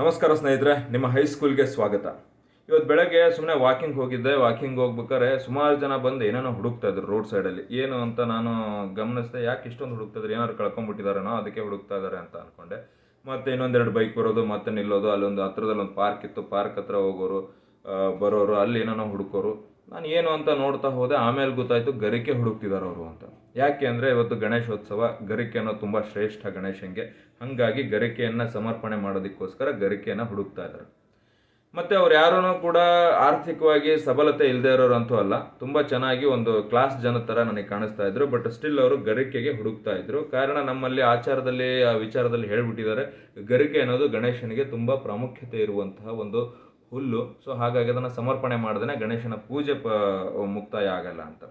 ನಮಸ್ಕಾರ ಸ್ನೇಹಿತರೆ, ನಿಮ್ಮ ಹೈಸ್ಕೂಲ್ಗೆ ಸ್ವಾಗತ. ಇವತ್ತು ಬೆಳಗ್ಗೆ ಸುಮ್ಮನೆ ವಾಕಿಂಗ್ ಹೋಗಿದ್ದೆ ವಾಕಿಂಗ್ ಹೋಗ್ಬೇಕಾದ್ರೆ ಸುಮಾರು ಜನ ಬಂದು ಏನೇನೋ ಹುಡುಕ್ತಾ ಇದ್ರು ರೋಡ್ ಸೈಡಲ್ಲಿ ಏನು ಅಂತ ನಾನು ಗಮನಿಸಿದೆ, ಯಾಕೆ ಇಷ್ಟೊಂದು ಹುಡುಕ್ತಾ ಇದ್ರು? ಏನಾದ್ರು ಕಳ್ಕೊಂಡ್ಬಿಟ್ಟಿದಾರೇನೋ ಅದಕ್ಕೆ ಹುಡುಕ್ತಾ ಇದ್ದಾರೆ ಅಂತ ಅನ್ಕೊಂಡೆ. ಮತ್ತೆ ಇನ್ನೊಂದೆರಡು ಬೈಕ್ ಬರೋದು, ಮತ್ತೆ ನಿಲ್ಲೋದು, ಅಲ್ಲೊಂದು ಹತ್ರದಲ್ಲಿ ಒಂದು ಪಾರ್ಕ್ ಇತ್ತು ಪಾರ್ಕ್ ಹತ್ರ ಹೋಗೋರು ಬರೋರು, ಅಲ್ಲಿ ಏನೇನೋ ಹುಡುಕೋರು. ನಾನು ಏನು ಅಂತ ನೋಡ್ತಾ ಹೋದೆ, ಆಮೇಲೆ ಗೊತ್ತಾಯಿತು ಗರಿಕೆ ಹುಡುಕ್ತಿದ್ದಾರೆ ಅವರು ಅಂತ. ಯಾಕೆ ಅಂದರೆ ಇವತ್ತು ಗಣೇಶೋತ್ಸವ, ಗರಿಕೆ ಅನ್ನೋ ತುಂಬ ಶ್ರೇಷ್ಠ ಗಣೇಶನಿಗೆ ಹಾಗಾಗಿ ಗರಿಕೆಯನ್ನು ಸಮರ್ಪಣೆ ಮಾಡೋದಕ್ಕೋಸ್ಕರ ಗರಿಕೆಯನ್ನು ಹುಡುಕ್ತಾ ಇದ್ದಾರೆ. ಮತ್ತು ಅವ್ರು ಯಾರೂ ಕೂಡ ಆರ್ಥಿಕವಾಗಿ ಸಬಲತೆ ಇಲ್ಲದೆ ಇರೋರು ಅಂತೂ ಅಲ್ಲ, ತುಂಬ ಚೆನ್ನಾಗಿ ಒಂದು ಕ್ಲಾಸ್ ಜನ ಥರ ನನಗೆ ಕಾಣಿಸ್ತಾ ಇದ್ರು, ಬಟ್ ಸ್ಟಿಲ್ ಅವರು ಗರಿಕೆಗೆ ಹುಡುಕ್ತಾ ಇದ್ರು. ಕಾರಣ ನಮ್ಮಲ್ಲಿ ಆಚಾರದಲ್ಲಿ, ಆ ವಿಚಾರದಲ್ಲಿ ಹೇಳಿಬಿಟ್ಟಿದ್ದಾರೆ, ಗರಿಕೆ ಅನ್ನೋದು ಗಣೇಶನಿಗೆ ತುಂಬ ಪ್ರಾಮುಖ್ಯತೆ ಇರುವಂತಹ ಒಂದು ಹುಲ್ಲು. ಸೊ ಹಾಗಾಗಿ ಅದನ್ನು ಸಮರ್ಪಣೆ ಮಾಡಿದ್ರೆ ಗಣೇಶನ ಪೂಜೆ ಪ ಮುಕ್ತಾಯ ಆಗಲ್ಲ ಅಂತ.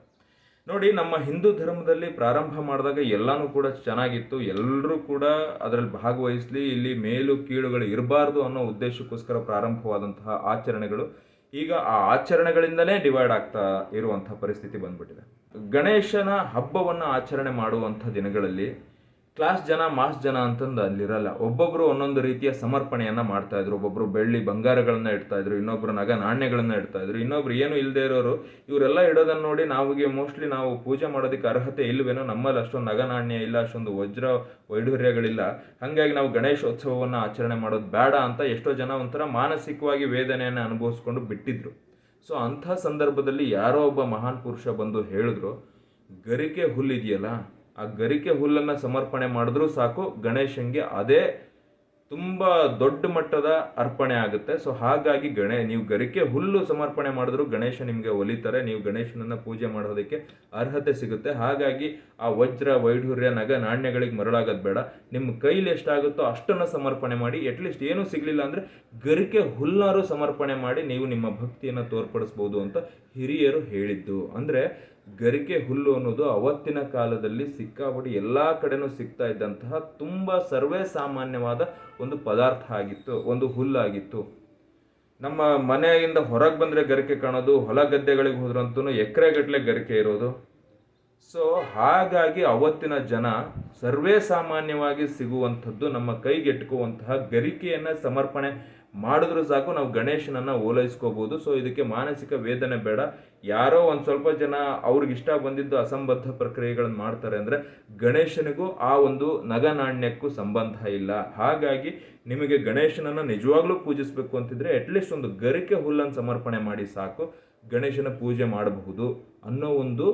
ನೋಡಿ, ನಮ್ಮ ಹಿಂದೂ ಧರ್ಮದಲ್ಲಿ ಪ್ರಾರಂಭ ಮಾಡಿದಾಗ ಎಲ್ಲನೂ ಕೂಡ ಚೆನ್ನಾಗಿತ್ತು. ಎಲ್ಲರೂ ಕೂಡ ಅದರಲ್ಲಿ ಭಾಗವಹಿಸಲಿ, ಇಲ್ಲಿ ಮೇಲು ಕೀಳುಗಳು ಇರಬಾರ್ದು ಅನ್ನೋ ಉದ್ದೇಶಕ್ಕೋಸ್ಕರ ಪ್ರಾರಂಭವಾದಂತಹ ಆಚರಣೆಗಳು ಈಗ ಆ ಆಚರಣೆಗಳಿಂದಲೇ ಡಿವೈಡ್ ಆಗ್ತಾ ಇರುವಂಥ ಪರಿಸ್ಥಿತಿ ಬಂದ್ಬಿಟ್ಟಿದೆ. ಗಣೇಶನ ಹಬ್ಬವನ್ನು ಆಚರಣೆ ಮಾಡುವಂಥ ದಿನಗಳಲ್ಲಿ ಕ್ಲಾಸ್ ಜನ, ಮಾಸ್ ಜನ ಅಂತಂದು ಅಲ್ಲಿರಲ್ಲ. ಒಬ್ಬೊಬ್ಬರು ಒಂದೊಂದು ರೀತಿಯ ಸಮರ್ಪಣೆಯನ್ನ ಮಾಡ್ತಾ ಇದ್ರು. ಒಬ್ಬೊಬ್ರು ಬೆಳ್ಳಿ ಬಂಗಾರಗಳನ್ನು ಇಡ್ತಾ ಇದ್ರು, ಇನ್ನೊಬ್ರು ನಗ ನಾಣ್ಯಗಳನ್ನು ಇಡ್ತಾ ಇದ್ರು. ಇನ್ನೊಬ್ರು ಏನು ಇಲ್ಲದೆ ಇರೋರು, ಇವರೆಲ್ಲ ಇಡೋದನ್ನ ನೋಡಿ ನಾವಿಗೆ ಮೋಸ್ಟ್ಲಿ ನಾವು ಪೂಜೆ ಮಾಡೋದಕ್ಕೆ ಅರ್ಹತೆ ಇಲ್ವೇನೋ ನಮ್ಮಲ್ಲಿ ಅಷ್ಟೊಂದು ನಗ ನಾಣ್ಯ ಇಲ್ಲ, ಅಷ್ಟೊಂದು ವಜ್ರ ವೈಢೂರ್ಯಗಳಿಲ್ಲ. ಹಾಗಾಗಿ ನಾವು ಗಣೇಶೋತ್ಸವವನ್ನು ಆಚರಣೆ ಮಾಡೋದು ಬೇಡ ಅಂತ ಎಷ್ಟೋ ಜನ ಒಂಥರ ಮಾನಸಿಕವಾಗಿ ವೇದನೆಯನ್ನು ಅನುಭವಿಸ್ಕೊಂಡು ಬಿಟ್ಟಿದ್ರು. ಸೊ ಅಂಥ ಸಂದರ್ಭದಲ್ಲಿ ಯಾರೋ ಒಬ್ಬ ಮಹಾನ್ ಪುರುಷ ಬಂದು ಹೇಳಿದ್ರು, ಗರಿಕೆ ಹುಲ್ಲಿದೆಯಲ್ಲ ಆ ಗರಿಕೆ ಹುಲ್ಲನ್ನು ಸಮರ್ಪಣೆ ಮಾಡಿದ್ರೂ ಸಾಕು, ಗಣೇಶನಿಗೆ ಅದೇ ತುಂಬ ದೊಡ್ಡ ಮಟ್ಟದ ಅರ್ಪಣೆ ಆಗುತ್ತೆ. ಸೊ ಹಾಗಾಗಿ ಗಣೇ, ನೀವು ಗರಿಕೆ ಹುಲ್ಲು ಸಮರ್ಪಣೆ ಮಾಡಿದ್ರು ಗಣೇಶ ನಿಮಗೆ ಒಲಿತಾರೆ, ನೀವು ಗಣೇಶನನ್ನು ಪೂಜೆ ಮಾಡೋದಕ್ಕೆ ಅರ್ಹತೆ ಸಿಗುತ್ತೆ. ಹಾಗಾಗಿ ಆ ವಜ್ರ, ವೈಢೂರ್ಯ, ನಗ ನಾಣ್ಯಗಳಿಗೆ ಮರಳಾಗೋದು ಬೇಡ. ನಿಮ್ಮ ಕೈಲಿ ಎಷ್ಟಾಗುತ್ತೋ ಅಷ್ಟನ್ನು ಸಮರ್ಪಣೆ ಮಾಡಿ ಅಟ್ಲೀಸ್ಟ್ ಏನೂ ಸಿಗಲಿಲ್ಲ ಅಂದರೆ ಗರಿಕೆ ಹುಲ್ಲಾರು ಸಮರ್ಪಣೆ ಮಾಡಿ ನೀವು ನಿಮ್ಮ ಭಕ್ತಿಯನ್ನು ತೋರ್ಪಡಿಸ್ಬೋದು ಅಂತ ಹಿರಿಯರು ಹೇಳಿದ್ದು. ಅಂದರೆ ಗರಿಕೆ ಹುಲ್ಲು ಅನ್ನೋದು ಅವತ್ತಿನ ಕಾಲದಲ್ಲಿ ಸಿಕ್ಕಾಪಟ್ಟೆ ಎಲ್ಲ ಕಡೆನೂ ಸಿಗ್ತಾ ಇದ್ದಂತಹ ತುಂಬ ಸರ್ವೇ ಸಾಮಾನ್ಯವಾದ ಒಂದು ಪದಾರ್ಥ ಆಗಿತ್ತು, ಒಂದು ಹುಲ್ಲಾಗಿತ್ತು ನಮ್ಮ ಮನೆಯಿಂದ ಹೊರಗೆ ಬಂದರೆ ಗರಿಕೆ ಕಾಣೋದು, ಹೊಲ ಗದ್ದೆಗಳಿಗೆ ಹೋದ್ರಂತೂ ಎಕರೆಗಟ್ಟಲೆ ಗರಿಕೆ ಇರೋದು. ಸೊ ಹಾಗಾಗಿ ಅವತ್ತಿನ ಜನ ಸರ್ವೇ ಸಾಮಾನ್ಯವಾಗಿ ಸಿಗುವಂಥದ್ದು ನಮ್ಮ ಕೈಗೆಟುಕುವಂತಹ ಗರಿಕೆಯನ್ನು ಸಮರ್ಪಣೆ ಮಾಡಿದ್ರು ಸಾಕು, ನಾವು ಗಣೇಶನನ್ನು ಓಲೈಸ್ಕೋಬೋದು. ಸೊ ಇದಕ್ಕೆ ಮಾನಸಿಕ ವೇದನೆ ಬೇಡ. ಯಾರೋ ಒಂದು ಸ್ವಲ್ಪ ಜನ ಅವ್ರಿಗೆ ಇಷ್ಟ ಬಂದಿದ್ದು ಅಸಂಬದ್ಧ ಪ್ರಕ್ರಿಯೆಗಳನ್ನು ಮಾಡ್ತಾರೆ ಅಂದರೆ ಗಣೇಶನಿಗೂ ಆ ಒಂದು ನಗನಾಣ್ಯಕ್ಕೂ ಸಂಬಂಧ ಇಲ್ಲ. ಹಾಗಾಗಿ ನಿಮಗೆ ಗಣೇಶನನ್ನು ನಿಜವಾಗ್ಲೂ ಪೂಜಿಸಬೇಕು ಅಂತಿದ್ರೆ ಅಟ್ಲೀಸ್ಟ್ ಒಂದು ಗರಿಕೆ ಹುಲ್ಲನ್ನು ಸಮರ್ಪಣೆ ಮಾಡಿ ಸಾಕು. ಗಣೇಶನ ಪೂಜೆ ಮಾಡಬಹುದು ಅನ್ನೋ ಒಂದು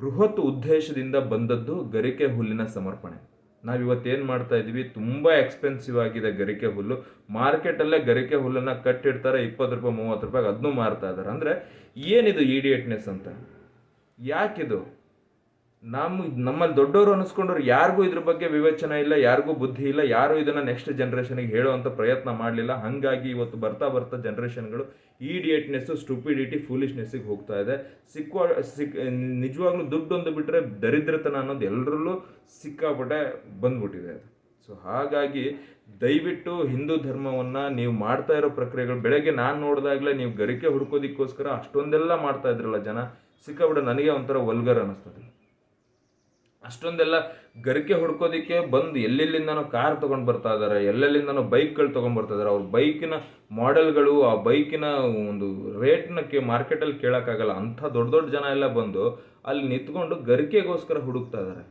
ಬೃಹತ್ ಉದ್ದೇಶದಿಂದ ಬಂದದ್ದು ಗರಿಕೆ ಹುಲ್ಲಿನ ಸಮರ್ಪಣೆ. ನಾವಿವತ್ತೇನು ಮಾಡ್ತಾ ಇದ್ದೀವಿ? ತುಂಬ ಎಕ್ಸ್ಪೆನ್ಸಿವ್ ಆಗಿದೆ ಗರಿಕೆ ಹುಲ್ಲು. ಮಾರ್ಕೆಟಲ್ಲೇ ಗರಿಕೆ ಹುಲ್ಲನ್ನು ಕಟ್ಟಿಡ್ತಾರೆ, ಇಪ್ಪತ್ತು ರೂಪಾಯಿ, ಮೂವತ್ತು ರೂಪಾಯಿಗೆ ಅದನ್ನೂ ಮಾರ್ತಾ ಇದ್ದಾರೆ ಅಂದರೆ ಏನಿದು ಇಡಿಯೇಟ್ನೆಸ್ ಅಂತ? ಯಾಕಿದು? ನಮ್ಮ ನಮ್ಮಲ್ಲಿ ದೊಡ್ಡವರು ಅನಿಸ್ಕೊಂಡವ್ರು ಯಾರಿಗೂ ಇದ್ರ ಬಗ್ಗೆ ವಿವೇಚನೆ ಇಲ್ಲ, ಯಾರಿಗೂ ಬುದ್ಧಿ ಇಲ್ಲ, ಯಾರು ಇದನ್ನು ನೆಕ್ಸ್ಟ್ ಜನ್ರೇಷನ್ಗೆ ಹೇಳುವಂಥ ಪ್ರಯತ್ನ ಮಾಡಲಿಲ್ಲ. ಹಾಗಾಗಿ ಇವತ್ತು ಬರ್ತಾ ಬರ್ತಾ ಜನ್ರೇಷನ್ಗಳು ಇಡಿಯಟ್ನೆಸ್ಸು ಸ್ಟುಪಿಡಿಟಿ ಫೂಲಿಶ್ನೆಸ್ಸಿಗೆ ಹೋಗ್ತಾ ಇದೆ. ಸಿಕ್ಕ, ಸಿಕ್, ನಿಜವಾಗ್ಲೂ ದುಡ್ಡೊಂದು ಬಿಟ್ಟರೆ ದರಿದ್ರತನ ಅನ್ನೋದು ಎಲ್ಲರಲ್ಲೂ ಸಿಕ್ಕಾಪಟ್ಟೆ ಬಂದ್ಬಿಟ್ಟಿದೆ ಅದು. ಸೊ ಹಾಗಾಗಿ ದಯವಿಟ್ಟು ಹಿಂದೂ ಧರ್ಮವನ್ನು ನೀವು ಮಾಡ್ತಾ ಇರೋ ಪ್ರಕ್ರಿಯೆಗಳು, ಬೆಳಗ್ಗೆ ನಾನು ನೋಡಿದಾಗಲೇ ನೀವು ಗರಿಕೆ ಹುಡ್ಕೋದಕ್ಕೋಸ್ಕರ ಅಷ್ಟೊಂದೆಲ್ಲ ಮಾಡ್ತಾ ಇದ್ರಲ್ಲ ಜನ, ಸಿಕ್ಕಾಪಟ್ಟೆ ನನಗೆ ಒಂಥರ ವಲ್ಗರ್ ಅನ್ನಿಸ್ತದೆ. ಅಷ್ಟೊಂದೆಲ್ಲ ಗರಿಕೆ ಹುಡ್ಕೋದಕ್ಕೆ ಬಂದು ಎಲ್ಲೆಲ್ಲಿಂದನೋ ಕಾರ್ ತೊಗೊಂಡು ಬರ್ತಾ ಇದ್ದಾರೆ ಎಲ್ಲೆಲ್ಲಿಂದನೋ ಬೈಕ್ಗಳು ತೊಗೊಂಡು ಬರ್ತಾ ಇದ್ದಾರೆ ಅವ್ರ ಬೈಕಿನ ಮಾಡೆಲ್ಗಳು, ಆ ಬೈಕಿನ ಒಂದು ರೇಟ್ನ ಕೇ ಮಾರ್ಕೆಟಲ್ಲಿ ಕೇಳೋಕ್ಕಾಗಲ್ಲ. ಅಂಥ ದೊಡ್ಡ ದೊಡ್ಡ ಜನ ಎಲ್ಲ ಬಂದು ಅಲ್ಲಿ ನಿಂತ್ಕೊಂಡು ಗರಿಕೆಗೋಸ್ಕರ ಹುಡುಕ್ತಾ ಇದ್ದಾರೆ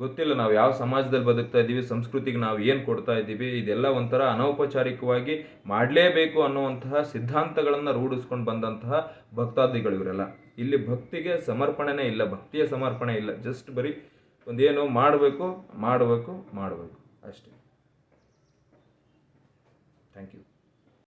ಗೊತ್ತಿಲ್ಲ ನಾವು ಯಾವ ಸಮಾಜದಲ್ಲಿ ಬದುಕ್ತಾ ಇದ್ದೀವಿ, ಸಂಸ್ಕೃತಿಗೆ ನಾವು ಏನು ಕೊಡ್ತಾ ಇದ್ದೀವಿ, ಇದೆಲ್ಲ ಒಂಥರ ಅನೌಪಚಾರಿಕವಾಗಿ ಮಾಡಲೇಬೇಕು ಅನ್ನುವಂತಹ ಸಿದ್ಧಾಂತಗಳನ್ನು ರೂಢಿಸ್ಕೊಂಡು ಬಂದಂತಹ ಭಕ್ತಾದಿಗಳು ಇವರೆಲ್ಲ. ಇಲ್ಲಿ ಭಕ್ತಿಗೆ ಸಮರ್ಪಣೆನೇ ಇಲ್ಲ, ಭಕ್ತಿಯ ಸಮರ್ಪಣೆ ಇಲ್ಲ. ಜಸ್ಟ್ ಬರೀ ಒಂದೇನು ಮಾಡಬೇಕು ಮಾಡಬೇಕು ಮಾಡಬೇಕು. ಅಷ್ಟೇ. Thank you